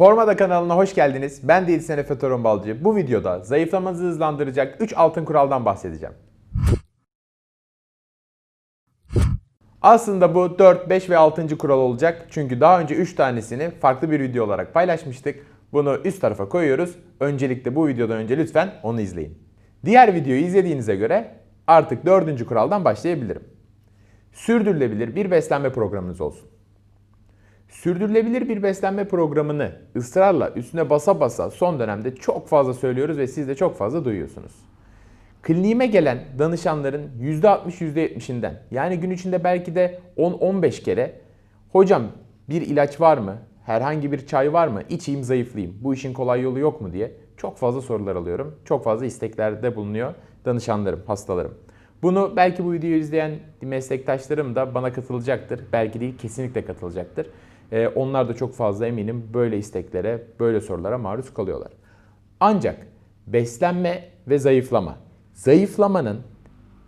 Formada kanalına hoş geldiniz. Ben diyetisyen Efe Torun Balcı. Bu videoda zayıflamanızı hızlandıracak 3 altın kuraldan bahsedeceğim. Aslında bu 4, 5 ve 6. kural olacak. Çünkü daha önce 3 tanesini farklı bir video olarak paylaşmıştık. Bunu üst tarafa koyuyoruz. Öncelikle bu videodan önce lütfen onu izleyin. Diğer videoyu izlediğinize göre artık 4. kuraldan başlayabilirim. Sürdürülebilir bir beslenme programınız olsun. Sürdürülebilir bir beslenme programını ısrarla üstüne basa basa son dönemde çok fazla söylüyoruz ve siz de çok fazla duyuyorsunuz. Kliniğime gelen danışanların %60-%70'inden yani gün içinde belki de 10-15 kere hocam bir ilaç var mı? Herhangi bir çay var mı? İçeyim zayıflayayım. Bu işin kolay yolu yok mu diye çok fazla sorular alıyorum. Çok fazla isteklerde bulunuyor danışanlarım, hastalarım. Bunu belki bu videoyu izleyen meslektaşlarım da bana katılacaktır. Belki değil kesinlikle katılacaktır. Ee, onlar da çok fazla eminim böyle isteklere, böyle sorulara maruz kalıyorlar. Ancak beslenme ve zayıflama. Zayıflamanın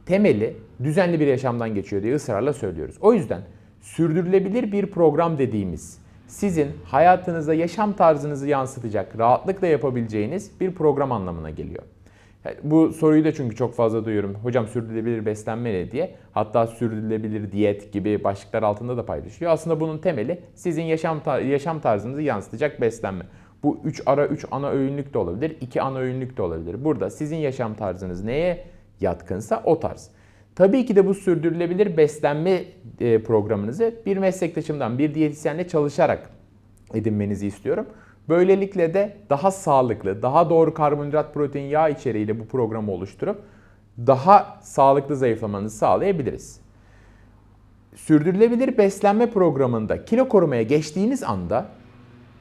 temeli düzenli bir yaşamdan geçiyor diye ısrarla söylüyoruz. O yüzden sürdürülebilir bir program dediğimiz sizin hayatınıza yaşam tarzınızı yansıtacak, rahatlıkla yapabileceğiniz bir program anlamına geliyor. Bu soruyu da çünkü çok fazla duyuyorum. Hocam sürdürülebilir beslenme ne diye. Hatta sürdürülebilir diyet gibi başlıklar altında da paylaşılıyor. Aslında bunun temeli sizin yaşam yaşam tarzınızı yansıtacak beslenme. Bu 3 ara 3 ana öğünlük de olabilir, 2 ana öğünlük de olabilir. Burada sizin yaşam tarzınız neye yatkınsa o tarz. Tabii ki de bu sürdürülebilir beslenme e, programınızı bir meslektaşımdan, bir diyetisyenle çalışarak edinmenizi istiyorum. Böylelikle de daha sağlıklı, daha doğru karbonhidrat, protein, yağ içeriğiyle bu programı oluşturup daha sağlıklı zayıflamanızı sağlayabiliriz. Sürdürülebilir beslenme programında kilo korumaya geçtiğiniz anda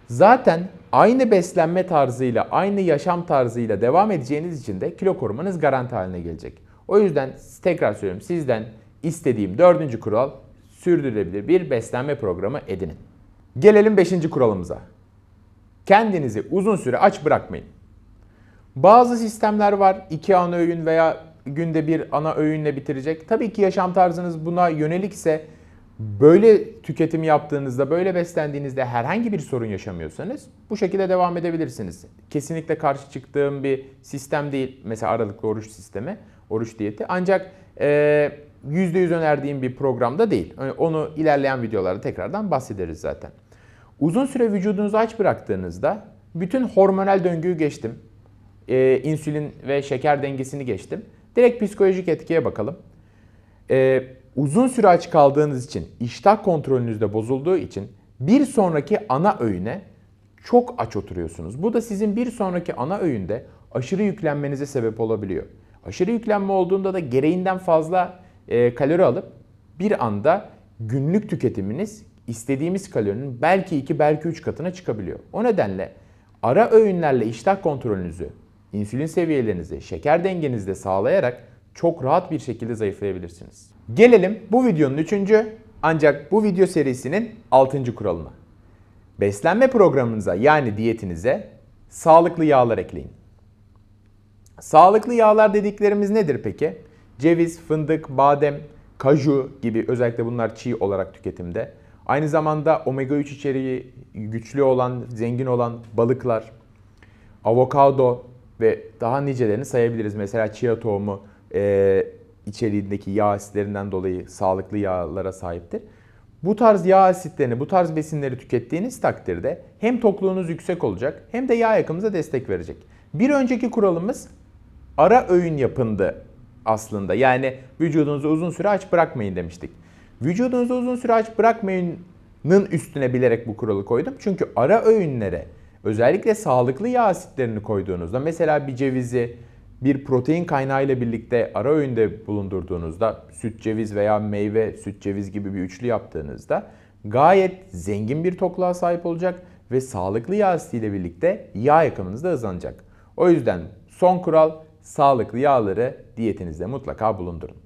zaten aynı beslenme tarzıyla, aynı yaşam tarzıyla devam edeceğiniz için de kilo korumanız garanti haline gelecek. O yüzden tekrar söylüyorum sizden istediğim dördüncü kural sürdürülebilir bir beslenme programı edinin. Gelelim beşinci kuralımıza. Kendinizi uzun süre aç bırakmayın. Bazı sistemler var. iki ana öğün veya günde bir ana öğünle bitirecek. Tabii ki yaşam tarzınız buna yönelikse böyle tüketim yaptığınızda, böyle beslendiğinizde herhangi bir sorun yaşamıyorsanız bu şekilde devam edebilirsiniz. Kesinlikle karşı çıktığım bir sistem değil. Mesela aralıklı oruç sistemi, oruç diyeti. Ancak e, %100 önerdiğim bir programda değil. Onu ilerleyen videolarda tekrardan bahsederiz zaten. Uzun süre vücudunuzu aç bıraktığınızda bütün hormonal döngüyü geçtim. Ee, insülin ve şeker dengesini geçtim. Direkt psikolojik etkiye bakalım. Ee, uzun süre aç kaldığınız için, iştah kontrolünüz de bozulduğu için bir sonraki ana öğüne çok aç oturuyorsunuz. Bu da sizin bir sonraki ana öğünde aşırı yüklenmenize sebep olabiliyor. Aşırı yüklenme olduğunda da gereğinden fazla e, kalori alıp bir anda günlük tüketiminiz istediğimiz kalorinin belki 2 belki 3 katına çıkabiliyor. O nedenle ara öğünlerle iştah kontrolünüzü, insülin seviyelerinizi, şeker dengenizi de sağlayarak çok rahat bir şekilde zayıflayabilirsiniz. Gelelim bu videonun 3. ancak bu video serisinin 6. kuralına. Beslenme programınıza yani diyetinize sağlıklı yağlar ekleyin. Sağlıklı yağlar dediklerimiz nedir peki? Ceviz, fındık, badem, kaju gibi özellikle bunlar çiğ olarak tüketimde. Aynı zamanda omega 3 içeriği güçlü olan, zengin olan balıklar, avokado ve daha nicelerini sayabiliriz. Mesela chia tohumu e, içeriğindeki yağ asitlerinden dolayı sağlıklı yağlara sahiptir. Bu tarz yağ asitlerini, bu tarz besinleri tükettiğiniz takdirde hem tokluğunuz yüksek olacak hem de yağ yakımınıza destek verecek. Bir önceki kuralımız ara öğün yapındı aslında. Yani vücudunuzu uzun süre aç bırakmayın demiştik. Vücudunuzu uzun süre aç bırakmayının üstüne bilerek bu kuralı koydum. Çünkü ara öğünlere özellikle sağlıklı yağ asitlerini koyduğunuzda mesela bir cevizi bir protein kaynağıyla birlikte ara öğünde bulundurduğunuzda süt ceviz veya meyve süt ceviz gibi bir üçlü yaptığınızda gayet zengin bir tokluğa sahip olacak ve sağlıklı yağ asitiyle birlikte yağ yakımınız da hızlanacak. O yüzden son kural sağlıklı yağları diyetinizde mutlaka bulundurun.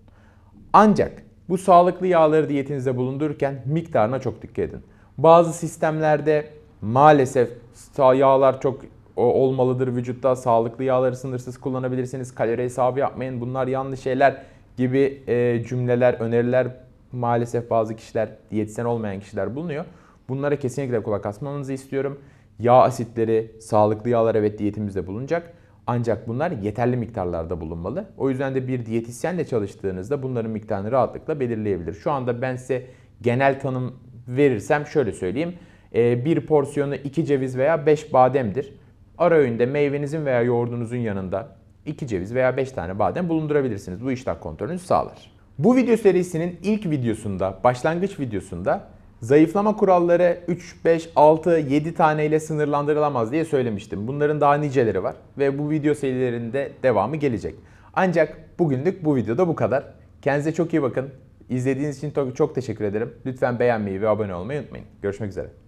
Ancak bu sağlıklı yağları diyetinizde bulundururken miktarına çok dikkat edin. Bazı sistemlerde maalesef yağlar çok olmalıdır vücutta. Sağlıklı yağları sınırsız kullanabilirsiniz. Kalori hesabı yapmayın. Bunlar yanlış şeyler gibi e, cümleler, öneriler maalesef bazı kişiler, diyetisyen olmayan kişiler bulunuyor. Bunlara kesinlikle kulak asmanızı istiyorum. Yağ asitleri, sağlıklı yağlar evet diyetimizde bulunacak. Ancak bunlar yeterli miktarlarda bulunmalı. O yüzden de bir diyetisyenle çalıştığınızda bunların miktarını rahatlıkla belirleyebilir. Şu anda ben size genel tanım verirsem şöyle söyleyeyim. Ee, Bir porsiyonu 2 ceviz veya 5 bademdir. Ara öğünde meyvenizin veya yoğurdunuzun yanında 2 ceviz veya 5 tane badem bulundurabilirsiniz. Bu iştah kontrolünüzü sağlar. Bu video serisinin ilk videosunda, başlangıç videosunda zayıflama kuralları 3, 5, 6, 7 tane ile sınırlandırılamaz diye söylemiştim. Bunların daha niceleri var ve bu video serilerinde devamı gelecek. Ancak bugünlük bu videoda bu kadar. Kendinize çok iyi bakın. İzlediğiniz için çok teşekkür ederim. Lütfen beğenmeyi ve abone olmayı unutmayın. Görüşmek üzere.